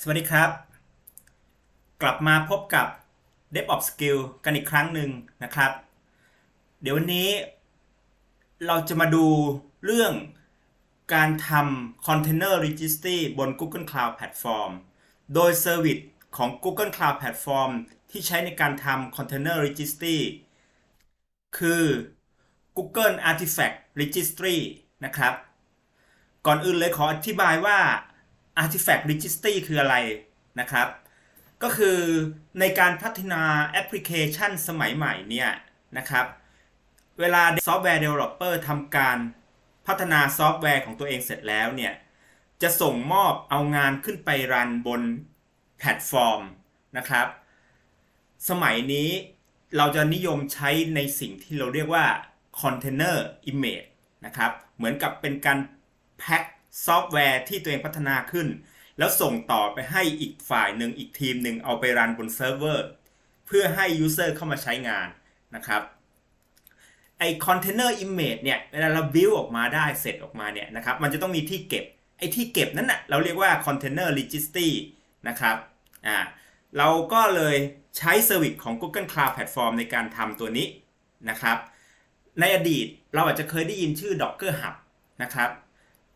สวัสดีครับ กลับมาพบกับ DevOps Skill กันอีกครั้งหนึ่งนะครับ เดี๋ยววันนี้เราจะมาดูเรื่องการทำ Container Registry บน Google Cloud Platform โดย Service ของ Google Cloud Platform ที่ใช้ในการทำ Container Registry คือ Google Artifact Registry นะครับ ก่อนอื่นเลยขออธิบายว่า Artifact Registry คืออะไรนะครับ ก็คือในการพัฒนาแอปพลิเคชันสมัยใหม่เนี่ยนะครับ เวลาซอฟต์แวร์ Developer ทำการพัฒนาซอฟต์แวร์ของตัวเองเสร็จแล้วเนี่ย จะส่งมอบเอางานขึ้นไปรันบนแพลตฟอร์มนะครับ สมัยนี้เราจะนิยมใช้ในสิ่งที่เราเรียกว่า Container Image นะครับ เหมือนกับเป็นการแพ็ค ซอฟต์แวร์ที่ตัวเองพัฒนาขึ้น แล้วส่งต่อไปให้อีกฝ่ายหนึ่งอีกทีมหนึ่งเอาไปรันบนเซิร์ฟเวอร์เพื่อให้ User เข้ามาใช้งานนะครับไอ Container Image เมดเนี่ยเวลาเรา build ออกมาได้เสร็จออกมาเนี่ยนะครับมันจะต้องมีที่เก็บไอที่เก็บนั้นนะ่ะเราเรียกว่า Container Registry นะครับอ่าเราก็เลยใช้เซอร์วิสของ Google Cloud Platform ในการทำตัวนี้นะครับ ในอดีตเราอาจจะเคยได้ยินชื่อ Docker Hub นะครับ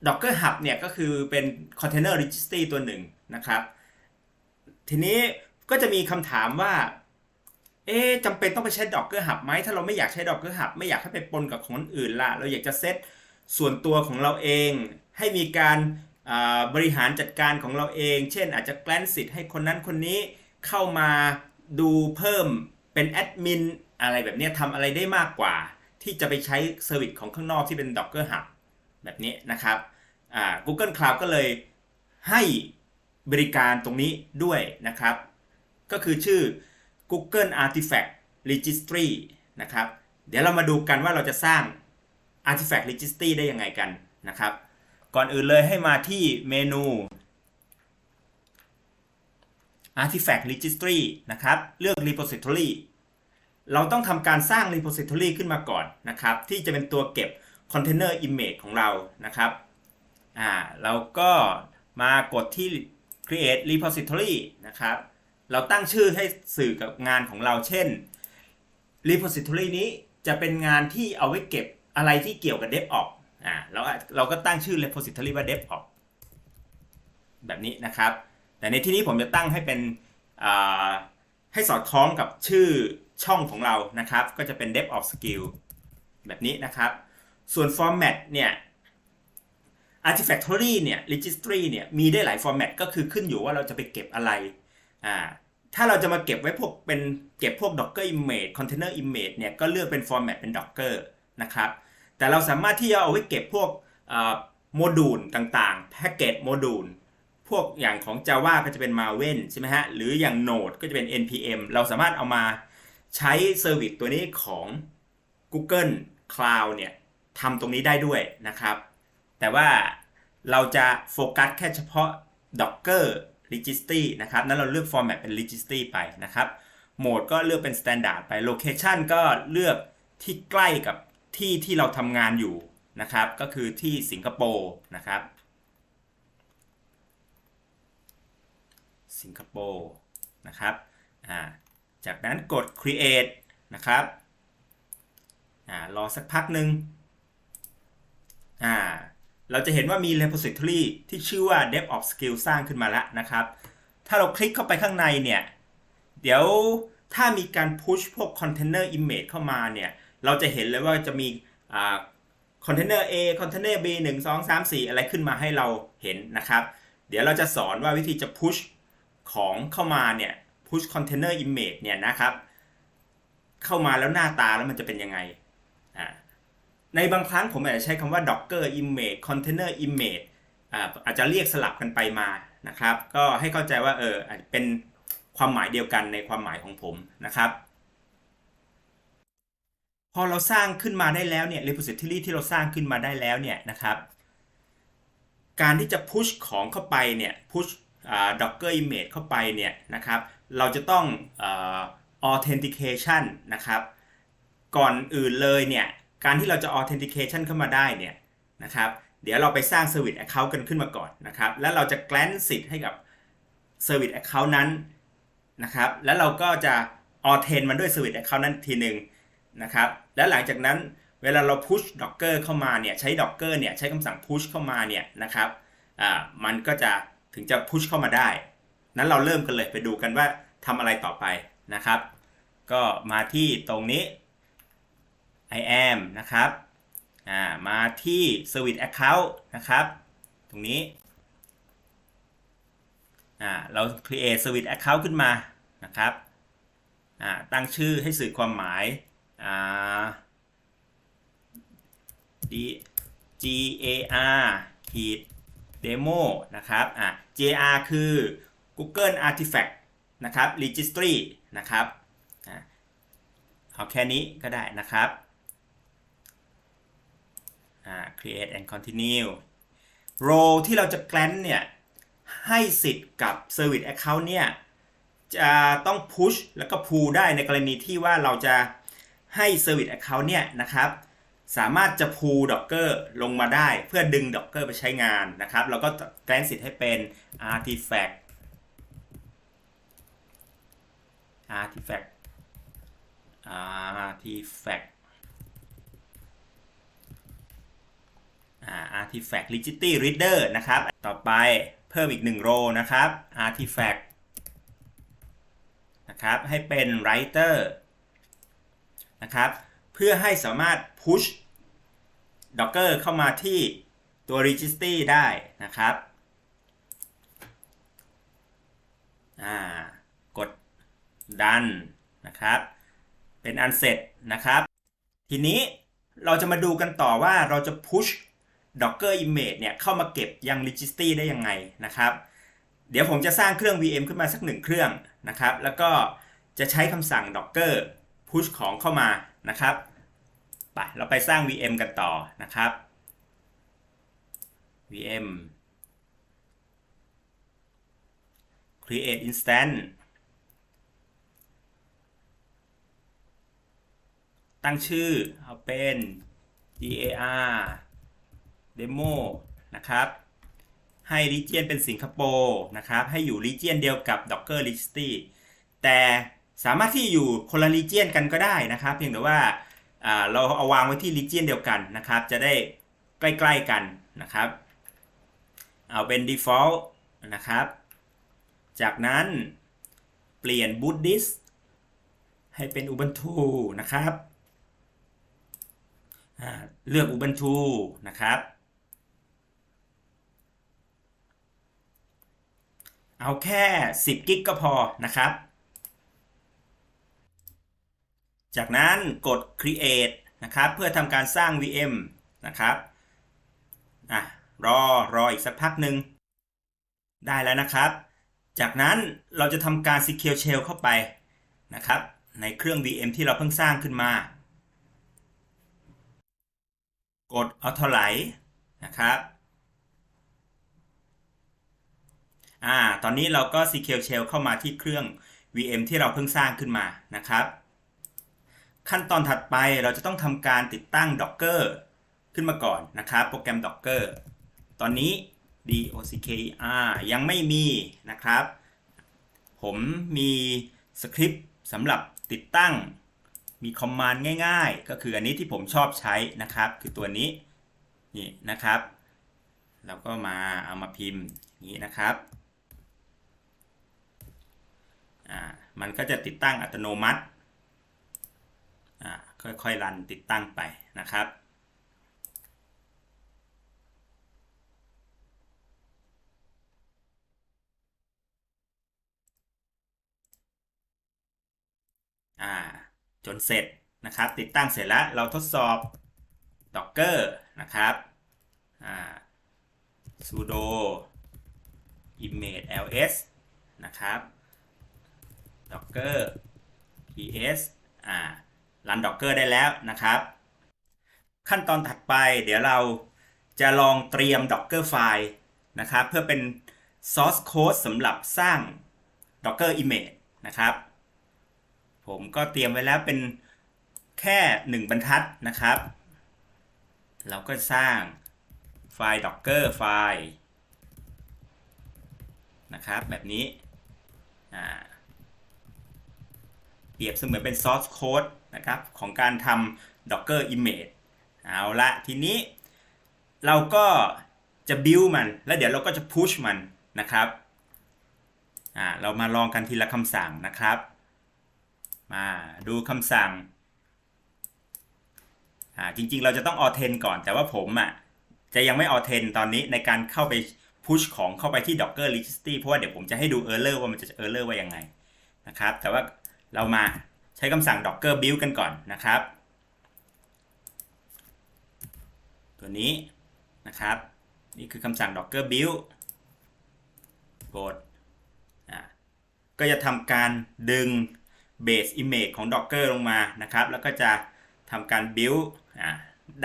Docker Hub เนี่ยก็คือเป็น Container Registry ตัวหนึ่งนะครับ ทีนี้ก็จะมีคำถามว่า เอ๊ะจำเป็นต้องไปใช้ Docker Hub ไหมถ้าเราไม่อยากใช้ Docker Hub ไม่อยากให้ไปปนกับของคนอื่นละเราอยากจะเซตส่วนตัวของเราเองให้มีการบริหารจัดการของเราเอง เช่น อาจจะแกล้นสิทธิ์ให้คนนั้นคนนี้เข้ามาดูเพิ่มเป็นแอดมินอะไรแบบนี้ทำอะไรได้มากกว่า ที่จะไปใช้เซอร์วิสของข้างนอกที่เป็น Docker Hub แบบนี้นะครับอ่า Google Cloud ก็เลยให้บริการตรงนี้ด้วยนะครับ ก็คือชื่อ Google Artifact Registry นะครับ เดี๋ยวเรามาดูกันว่าเราจะสร้าง Artifact Registry ได้ยังไงกันนะครับ ก่อนอื่นเลยให้มาที่เมนู Artifact Registry นะครับ เลือก Repository เราต้องทำการสร้าง Repository ขึ้นมาก่อนนะครับ ที่จะเป็นตัวเก็บ Container Image ของเรานะครับอ่าเราก็มากดที่ Create Repository นะครับ เราตั้งชื่อให้สื่อกับงานของเราเช่น repository นี้จะเป็นงานที่เอาไว้เก็บอะไรที่เกี่ยวกับ DevOps อ่าเราเราก็ตั้งชื่อ repository ว่า DevOps แบบนี้นะครับ แต่ในที่นี้ผมจะตั้งให้เป็นอ่าให้สอดคล้องกับชื่อช่องของเรานะครับ ก็จะเป็น DevOps Skill แบบนี้นะครับ ส่วน format เนี่ย Artifactory เนี่ย Registry เนี่ยมีได้หลาย format ก็คือขึ้นอยู่ว่าเราจะไปเก็บอะไรอ่าถ้าเราจะมาเก็บไว้พวกเป็นเก็บพวก Docker Image Container Image เนี่ยก็เลือกเป็น format เป็น Docker นะครับแต่เราสามารถที่จะเอาไว้เก็บพวกโมดูลต่างๆ Package โมดูลพวกอย่างของ Java ก็จะเป็น Maven ใช่ไหมฮะ หรืออย่าง Node ก็จะเป็น npm เราสามารถเอามาใช้เซอร์วิสตัวนี้ของ Google Cloud เนี่ย ทำตรงนี้ได้ด้วยนะครับ แต่ว่าเราจะโฟกัสแค่เฉพาะ Docker Registry นะครับนั้นเราเลือก format เป็น Registry ไปนะครับ โหมดก็เลือกเป็น Standard ไป Location ก็เลือกที่ใกล้กับที่ที่เราทำงานอยู่นะครับ ก็คือที่สิงคโปร์นะครับ สิงคโปร์นะครับ จากนั้นกด create นะครับอรอสักพักหนึ่ง อ่าเราจะเห็นว่ามี repository ที่ชื่อว่า DevOps Skill สร้างขึ้นมาแล้วนะครับ ถ้าเราคลิกเข้าไปข้างในเนี่ย เดี๋ยวถ้ามีการ push พวก container image เข้ามาเนี่ย เราจะเห็นเลยว่าจะมีอ่า container A container B 1 2 3 4 อะไรขึ้นมาให้เราเห็นนะครับ เดี๋ยวเราจะสอนว่าวิธีจะ push ของเข้ามาเนี่ย push container image เนี่ยนะครับ เข้ามาแล้วหน้าตาแล้วมันจะเป็นยังไง ในบางครั้งผมอาจจะใช้คำว่า docker image container image อ่าอาจจะเรียกสลับกันไปมานะครับ ก็ให้เข้าใจว่าเอออาจเป็นความหมายเดียวกันในความหมายของผมนะครับ พอเราสร้างขึ้นมาได้แล้วเนี่ย repository ที่เราสร้างขึ้นมาได้แล้วเนี่ยนะครับ การที่จะ push ของเข้าไปเนี่ย push อ่า docker image เข้าไปเนี่ยนะครับ เราจะต้อง authentication นะครับ ก่อนอื่นเลยเนี่ย การที่เราจะ authentication เข้ามาได้เนี่ยนะครับเดี๋ยวเราไปสร้าง service account กันขึ้นมาก่อนนะครับแล้วเราจะแกล้นสิทธิ์ให้กับ Service Account นั้นนะครับแล้วเราก็จะ a u t h e n มันด้วย Service Account นั้นทีหนึ่งนะครับแล้วหลังจากนั้นเวลาเรา push Docker เข้ามาเนี่ยใช้ Docker เนี่ยใช้คำสั่ง push เข้ามาเนี่ยนะครับอ่ามันก็จะถึงจะ push เข้ามาได้ นั้นเราเริ่มกันเลยไปดูกันว่าทำอะไรต่อไปนะครับ ก็มาที่ตรงนี้ I am นะครับอ่ามาที่ Service Account นะครับ ตรงนี้อ่าเรา create Service Account ขึ้นมานะครับอ่าตั้งชื่อให้สื่อความหมายอ่า D G A R ขีด demo นะครับอ่า JR คือ Google Artifact นะครับ Registry นะครับอ่าเอาแค่นี้ก็ได้นะครับ create and continue role ที่เราจะ grant เนี่ยให้สิทธิ์กับ Service Account เนี่ยจะต้อง push แล้วก็ pull ได้ในกรณีที่ว่าเราจะให้ Service Account เนี่ยนะครับสามารถจะ pull Docker ลงมาได้เพื่อดึง Docker ไปใช้งานนะครับเราก็ grant สิทธิ์ให้เป็น artifact artifact artifact อ่า artifact registry reader นะครับ ต่อไปเพิ่มอีกหนึ่งโรนะครับ artifact นะครับ ให้เป็น writer นะครับ เพื่อให้สามารถ push docker เข้ามาที่ตัว registry ได้นะครับอ่ากด done นะครับ เป็นอันเสร็จนะครับ ทีนี้เราจะมาดูกันต่อว่าเราจะ push docker image เนี่ยเข้ามาเก็บยัง registry ได้ยังไงนะครับ เดี๋ยวผมจะสร้างเครื่อง VM ขึ้นมาสักหนึ่งเครื่องนะครับ แล้วก็จะใช้คำสั่ง docker push ของเข้ามานะครับไปเราไปสร้าง VM กันต่อนะครับ VM create instance ตั้งชื่อเอาเป็น D A R dar demo นะครับ ให้ region เป็นสิงคโปร์นะครับ ให้อยู่ region เดียวกับ docker registry แต่สามารถที่อยู่คนละ region กันก็ได้นะครับ เพียงแต่ว่าเราเอาวางไว้ที่ region เดียวกันนะครับ จะได้ใกล้ๆกันนะครับ เอาเป็น default นะครับ จากนั้นเปลี่ยน boot disk ให้เป็น Ubuntu นะครับ เลือก Ubuntu นะครับ เอาแค่ 10 กิกก็พอนะครับ จากนั้นกด create นะครับ เพื่อทำการสร้าง VM นะครับอะรอรออีกสักพักหนึ่งได้แล้วนะครับ จากนั้นเราจะทำการ secure shell เข้าไปนะครับ ในเครื่อง VM ที่เราเพิ่งสร้างขึ้นมา กด authorize นะครับ อ่าตอนนี้เราก็ secure shell เข้ามาที่เครื่อง VM ที่เราเพิ่งสร้างขึ้นมานะครับ ขั้นตอนถัดไปเราจะต้องทำการติดตั้ง Docker ขึ้นมาก่อนนะครับ โปรแกรม Docker ตอนนี้ docker ยังไม่มีนะครับ ผมมีสคริปต์สำหรับติดตั้งมีคอมมานด์ง่าย ๆ ก็คืออันนี้ที่ผมชอบใช้นะครับ คือตัวนี้นี่นะครับ เราก็มาเอามาพิมพ์นี้นะครับ มันก็จะติดตั้งอัตโนมัติค่อยๆรันติดตั้งไปนะครับจนเสร็จนะครับ ติดตั้งเสร็จแล้วเราทดสอบ docker นะครับอ่า sudo image ls นะครับ docker ps อ่ารัน docker ได้แล้วนะครับ ขั้นตอนถัดไปเดี๋ยวเราจะลองเตรียม docker ไฟล์นะครับ เพื่อเป็น source code สำหรับสร้าง docker image นะครับ ผมก็เตรียมไว้แล้วเป็นแค่ 1 บรรทัดนะครับ เราก็สร้างไฟล์ docker ไฟล์นะครับแบบนี้อ่า เปรียบเสมือนเป็น source code นะครับของการทำ docker image เอาละทีนี้เราก็จะ build มัน แล้วเดี๋ยวเราก็จะ push มันนะครับอ่าเรามาลองกันทีละคำสั่งนะครับ มาดูคำสั่งอ่าจริงๆ เราจะต้อง authent ก่อนแต่ว่าผมอะจะยังไม่ authent ตอนนี้ในการเข้าไป push ของเข้าไปที่ docker registry เพราะว่าเดี๋ยวผมจะให้ดู error ว่ามันจะ error ว่ายังไงนะครับแต่ว่า เรามาใช้คำสั่ง docker build กันก่อนนะครับ ตัวนี้นะครับ นี่คือคำสั่ง docker build กดอ่าก็จะทำการดึง base image ของ docker ลงมานะครับ แล้วก็จะทำการ build อ่า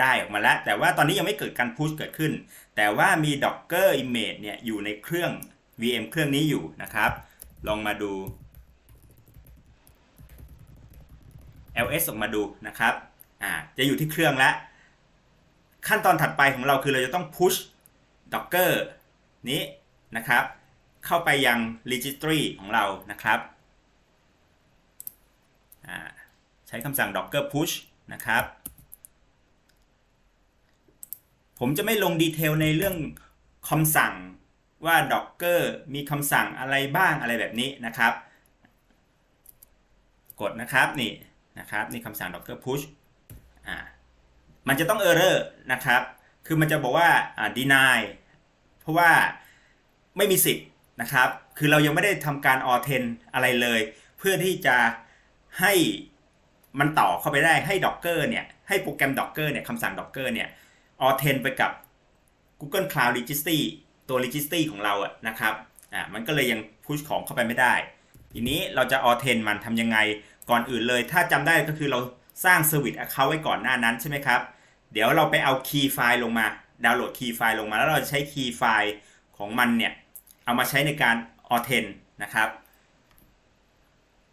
ได้ออกมาแล้ว แต่ว่าตอนนี้ยังไม่เกิดการ push เกิดขึ้น แต่ว่ามี docker image เนี่ยอยู่ในเครื่อง VM เครื่องนี้อยู่นะครับ ลองมาดู ls ออกมาดูนะครับอ่าจะอยู่ที่เครื่องแล้วขั้นตอนถัดไปของเราคือเราจะต้อง push docker นี้นะครับ เข้าไปยัง registry ของเรานะครับอ่าใช้คำสั่ง docker push นะครับ ผมจะไม่ลงดีเทลในเรื่องคำสั่งว่า docker มีคำสั่งอะไรบ้างอะไรแบบนี้นะครับ กดนะครับนี่ นะครับนี่คำสั่ง docker push อ่ามันจะต้อง error นะครับ คือมันจะบอกว่าอ่า deny เพราะว่าไม่มีสิทธิ์นะครับ คือเรายังไม่ได้ทำการ authent อะไรเลย เพื่อที่จะให้มันต่อเข้าไปได้ให้ docker เนี่ย ให้โปรแกรม docker เนี่ยคำสั่ง docker เนี่ย authent ไปกับ Google Cloud Registry ตัว Registry ของเราอะนะครับ อ่า มันก็เลยยัง push ของเข้าไปไม่ได้ ทีนี้เราจะ authent มันทำยังไง ก่อนอื่นเลย ถ้าจำได้ก็คือเราสร้าง Service Account ไว้ก่อนหน้านั้นใช่ไหมครับ เดี๋ยวเราไปเอา Key ไฟล์ลงมา ดาวน์โหลด Key ไฟล์ลงมา แล้วเราจะใช้ Key ไฟล์ของมันเนี่ย เอามาใช้ในการ authent นะครับ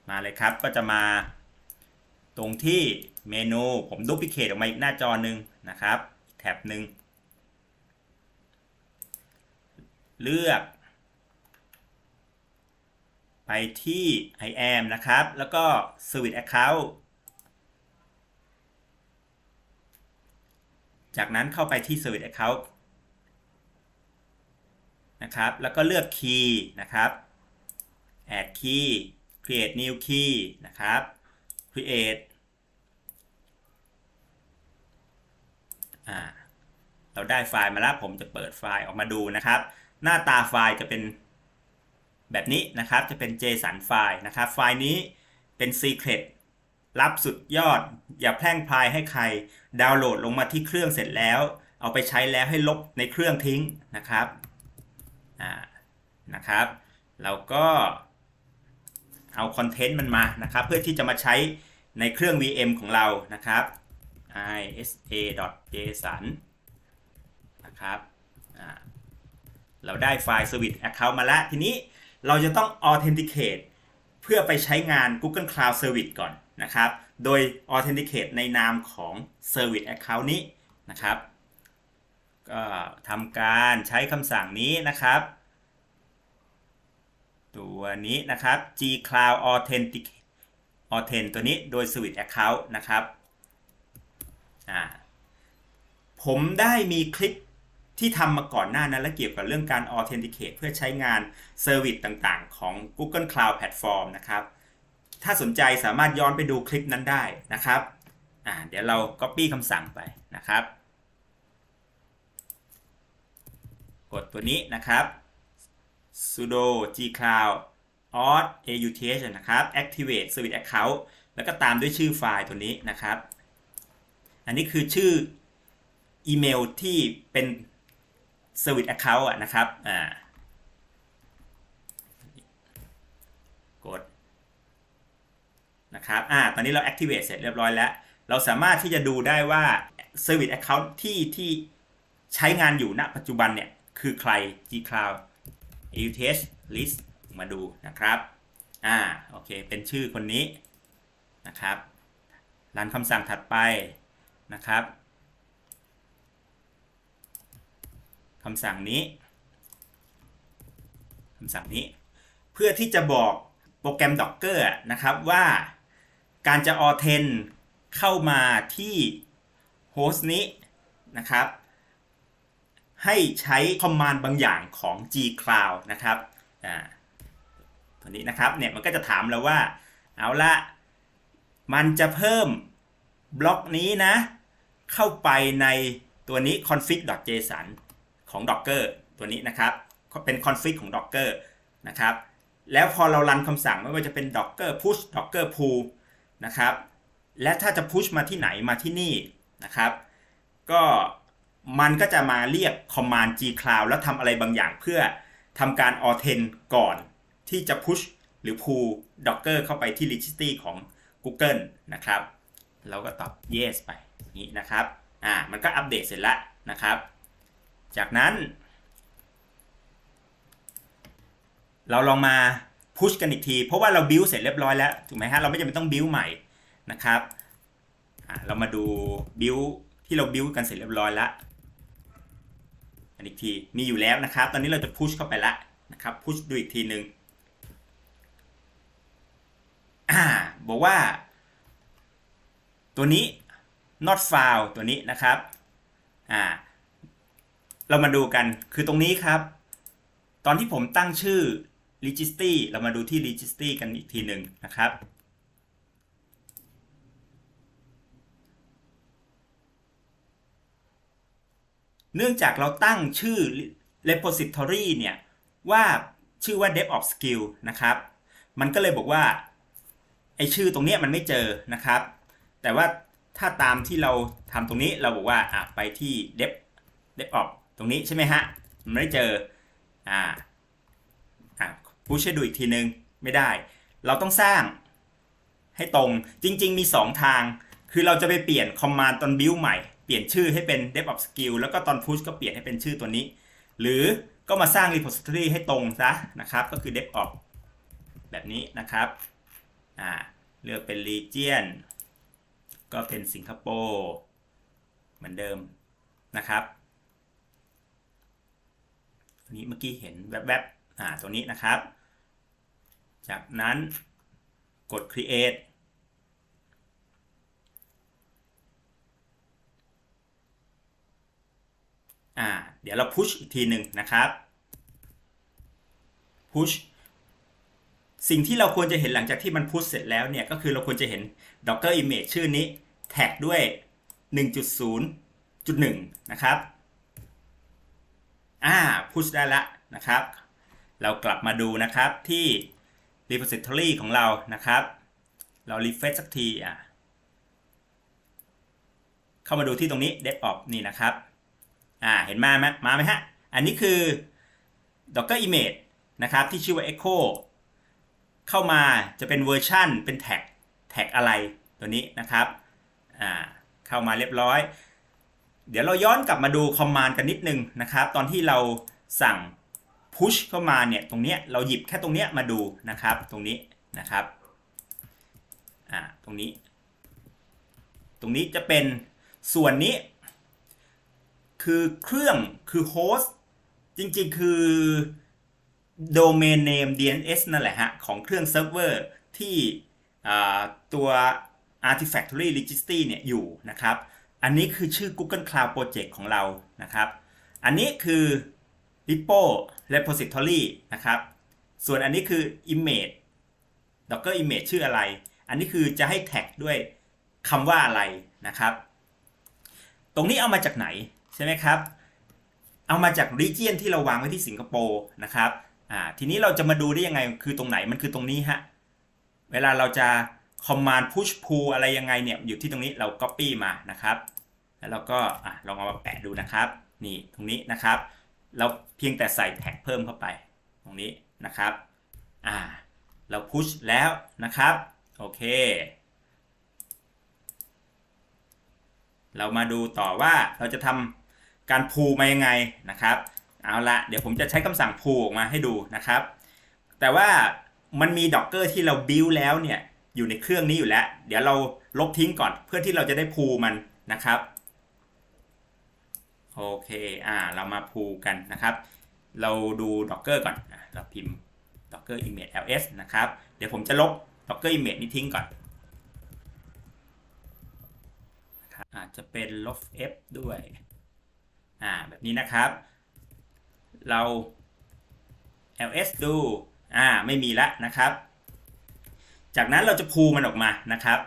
มาเลยครับ ก็จะมาตรงที่เมนูผมดูพิเคตออกมาอีกหน้าจอหนึ่งนะครับ แท็บหนึ่งเลือก ไปที่ I am นะครับ แล้วก็ Service Account จากนั้นเข้าไปที่ Service Account นะครับ แล้วก็เลือก Key นะครับ Add Key Create New Key นะครับ Create เราได้ไฟล์มาแล้วผมจะเปิดไฟล์ออกมาดูนะครับ หน้าตาไฟล์จะเป็น แบบนี้นะครับจะเป็น JSON ไฟล์นะครับ ไฟล์นี้เป็น Secret ลับสุดยอด อย่าแพร่งพรายให้ใคร ดาวน์โหลดลงมาที่เครื่องเสร็จแล้ว เอาไปใช้แล้วให้ลบในเครื่องทิ้งนะครับอ่านะครับเราก็เอาคอนเทนต์มันมานะครับ เพื่อที่จะมาใช้ในเครื่อง VM ของเรานะครับ isa.json นะครับอ่าเราได้ไฟล์ Service Account มาแล้วทีนี้ เราจะต้อง Authenticate เพื่อไปใช้งาน Google Cloud Service ก่อนนะครับ โดย Authenticate ในนามของ Service Account นี้นะครับ ก็ทำการใช้คำสั่งนี้นะครับ ตัวนี้นะครับ G Cloud Authentic Authent ตัวนี้โดย Service Account นะครับ ผมได้มีคลิป ที่ทำมาก่อนหน้านั้นและเกี่ยวกับเรื่องการ Authenticate เพื่อใช้งานเซอร์วิสต่างๆ ของ Google Cloud Platform นะครับ ถ้าสนใจสามารถย้อนไปดูคลิปนั้นได้นะครับอ่าเดี๋ยวเรา Copy คำสั่งไปนะครับ กดตัวนี้นะครับ sudo gcloud auth auth นะครับ activate service account แล้วก็ตามด้วยชื่อไฟล์ตัวนี้นะครับ อันนี้คือชื่ออีเมลที่เป็น Service Account อะนะครับอ่ากดนะครับอ่าตอนนี้เรา activate เสร็จเรียบร้อยแล้ว เราสามารถที่จะดูได้ว่า Service Account ที่ที่ใช้งานอยู่ณปัจจุบันเนี่ย คือใคร gcloud u t h list มาดูนะครับ อ่า โอเค เป็นชื่อคนนี้นะครับ รันคำสั่งถัดไปนะครับ คำสั่งนี้คำสั่งนี้ เพื่อที่จะบอกโปรแกรม Docker นะครับว่าการจะ authent เข้ามาที่โฮสต์นี้นะครับ ให้ใช้คอมมานด์บางอย่างของ G Cloud นะครับอ่าตัวนี้นะครับเนี่ยมันก็จะถามเราว่า เอาละมันจะเพิ่มบล็อกนี้นะ เข้าไปในตัวนี้ config.json ของ Docker ตัวนี้นะครับ เป็น config ของ Docker นะครับ แล้วพอเรารันคำสั่งไม่ว่าจะเป็น docker push docker pull นะครับ และถ้าจะ push มาที่ไหนมาที่นี่นะครับ ก็มันก็จะมาเรียก command g cloud แล้วทำอะไรบางอย่างเพื่อทำการ authent ก่อนที่จะ push หรือ pull docker เข้าไปที่ registry ของ Google นะครับ เราก็ตอบ yes ไปนี้นะครับ อ่า มันก็อัปเดตเสร็จแล้วนะครับ จากนั้น เราลองมาพุชกันอีกที เพราะว่าเราบิวเสร็จเรียบร้อยแล้วถูกไหมฮะเราไม่จำเป็นต้องบิวใหม่นะครับเรามาดูบิวที่เราบิวกันเสร็จเรียบร้อยแล้วอันอีกทีมีอยู่แล้วนะครับ ตอนนี้เราจะพุชเข้าไปแล้วนะครับพุชดูอีกทีหนึ่งอ่าบอกว่า ตัวนี้ not found ตัวนี้นะครับอ่า เรามาดูกันคือตรงนี้ครับ ตอนที่ผมตั้งชื่อ registry เรามาดูที่ registry กันอีกทีหนึ่งนะครับ เนื่องจากเราตั้งชื่อ repository เนี่ยว่าชื่อว่า DevOps skill นะครับ มันก็เลยบอกว่าไอชื่อตรงนี้มันไม่เจอนะครับ แต่ว่าถ้าตามที่เราทำตรงนี้เราบอกว่าอะไปที่ dev DevOps ตรงนี้ใช่ไหมฮะมันไม่เจออ่าอะผู้ช่วยดูอีกทีนึงไม่ได้ เราต้องสร้างให้ตรงจริง ๆ มี 2 ทาง คือเราจะไปเปลี่ยนคอมมานด์ตอนบิวใหม่ เปลี่ยนชื่อให้เป็น d e v o p skill แล้วก็ตอน Push ก็เปลี่ยนให้เป็นชื่อตัวนี้ หรือก็มาสร้าง repository ให้ตรงซะนะครับ ก็คือ d e v o p แบบนี้นะครับอ่าเลือกเป็น region ก็เป็นสิงคโปร์เหมือนเดิมนะครับ นี้เมื่อกี้เห็นแวบๆอ่าตัวนี้นะครับ จากนั้นกด create อ่าเดี๋ยวเรา push อีกทีหนึ่งนะครับ push สิ่งที่เราควรจะเห็นหลังจากที่มัน push เสร็จแล้วเนี่ยก็คือเราควรจะเห็น docker image ชื่อนี้ แท็กด้วย 1.0.1 นะครับ อ่าพุชได้ละนะครับ เรากลับมาดูนะครับที่ repository ของเรานะครับ เรา refresh สักทีอะเข้ามาดูที่ตรงนี้ DevOps นี่นะครับ อ่า เห็นมาไหมมาไหมฮะ อันนี้คือ Docker image นะครับที่ชื่อว่า Echo เข้ามาจะเป็นเวอร์ชันเป็นแท็กแท็กอะไรตัวนี้นะครับ อ่า เข้ามาเรียบร้อย เดี๋ยวเราย้อนกลับมาดูคอมมานด์กันนิดนึงนะครับ ตอนที่เราสั่ง push เข้ามาเนี่ยตรงเนี้ยเราหยิบแค่ตรงเนี้ยมาดูนะครับ ตรงนี้นะครับอ่าตรงนี้ ตรงนี้จะเป็นส่วนนี้ คือเครื่องคือโฮสต์จริงๆ คือ domain name DNS นั่นแหละฮะ ของเครื่องเซิร์ฟเวอร์ที่ตัว Artifactory Registry เนี่ยอยู่นะครับ อันนี้คือชื่อ Google Cloud Project ของเรานะครับ อันนี้คือ repo repository นะครับ ส่วนอันนี้คือ image docker image ชื่ออะไร อันนี้คือจะให้แท็กด้วยคำว่าอะไรนะครับ ตรงนี้เอามาจากไหนใช่ไหมครับ เอามาจาก region ที่เราวางไว้ที่สิงคโปร์นะครับ อ่า ทีนี้เราจะมาดูได้ยังไง คือตรงไหน มันคือตรงนี้ฮะ เวลาเราจะ command push pull อะไรยังไงเนี่ยอยู่ที่ตรงนี้เรา copy มานะครับ แล้วเราก็ลองเอามาแปะดูนะครับ นี่ตรงนี้นะครับ เราเพียงแต่ใส่แท็กเพิ่มเข้าไป ตรงนี้นะครับอ่าเราพุชแล้วนะครับโอเค เรามาดูต่อว่าเราจะทำการพูมายังไงนะครับเอาละเดี๋ยวผมจะใช้คำสั่งพูออกมาให้ดูนะครับ แต่ว่ามันมี Docker ที่เราบิวแล้วเนี่ย อยู่ในเครื่องนี้อยู่แล้ว เดี๋ยวเราลบทิ้งก่อนเพื่อที่เราจะได้พูมันนะครับโอเคอ่าเรามาพูกันนะครับ เราดู Docker ก่อนเราพิมพ์ Docker image ls นะครับ เดี๋ยวผมจะลบ Docker Image นี้ทิ้งก่อนอาจจะเป็นลบ f ด้วยอ่าแบบนี้นะครับ เรา ls ดูอ่าไม่มีล้วนะครับ จากนั้นเราจะพูมันออกมานะครับ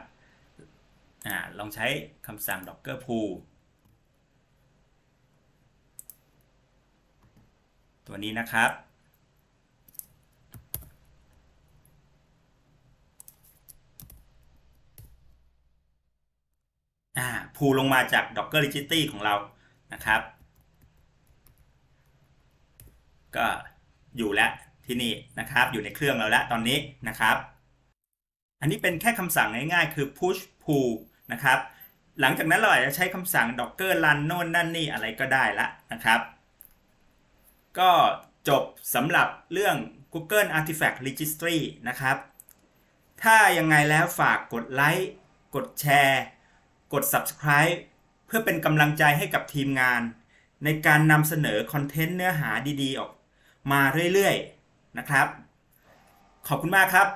อลองใช้คำสั่ง docker pull ตัวนี้นะครับอ่าพูลงมาจาก docker registry ของเรานะครับ ก็อยู่แล้วที่นี่นะครับ อยู่ในเครื่องเราแล้วตอนนี้นะครับ อันนี้เป็นแค่คำสั่งง่ายๆ คือ push pull นะครับ หลังจากนั้นเราอาจจะใช้คำสั่ง docker run โน่นนั่นนี่อะไรก็ได้ละนะครับ ก็จบสำหรับเรื่อง Google Artifact Registry นะครับ ถ้ายังไงแล้วฝากกดไลค์กดแชร์ กด subscribe เพื่อเป็นกำลังใจให้กับทีมงาน ในการนำเสนอคอนเทนต์เนื้อหาดีๆ ออกมาเรื่อยๆ นะครับ ขอบคุณมากครับ